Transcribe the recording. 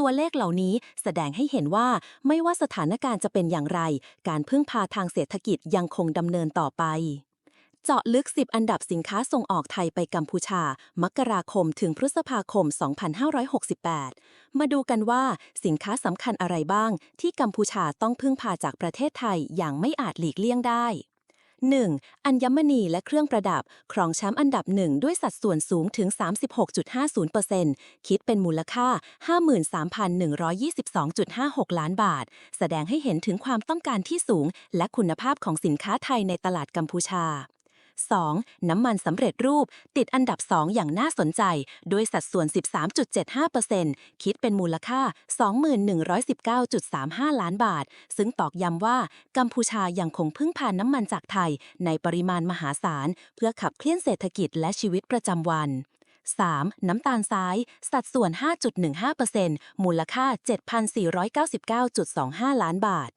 ตัวเลขเหล่านี้แสดงให้เห็นว่าไม่ว่าสถานการณ์จะเป็นอย่างไร การพึ่งพาทางเศรษฐกิจยังคงดำเนินต่อไป เจาะลึก 10 อันดับสินค้าส่งออกไทยไปกัมพูชา มกราคมถึงพฤษภาคม 2568 มาดูกันว่าสินค้าสำคัญอะไรบ้าง ที่กัมพูชาต้องพึ่งพาจากประเทศไทยอย่างไม่อาจหลีกเลี่ยงได้ 1. อัญมณีและเครื่องประดับ ครองแชมป์อันดับหนึ่งด้วยสัดส่วนสูงถึง 36.50%คิดเป็นมูลค่า 53,122.56 ล้านบาท แสดงให้เห็นถึงความต้องการที่สูง และคุณภาพของสินค้าไทยในตลาดกัมพูชา 2. น้ำมันสำเร็จรูป ติดอันดับ 2 อย่างน่าสนใจด้วยสัดส่วน 13.75%คิดเป็นมูลค่า2119.35 ล้านบาท ซึ่งตอกย้ำว่ากัมพูชายังคงพึ่งพาน้ำมันจากไทย ในปริมาณมหาศาล เพื่อขับเคลื่อนเศรษฐกิจและชีวิตประจำวัน 3. น้ำตาลทราย สัดส่วน 5.15%มูลค่า 7,499.25 ล้านบาท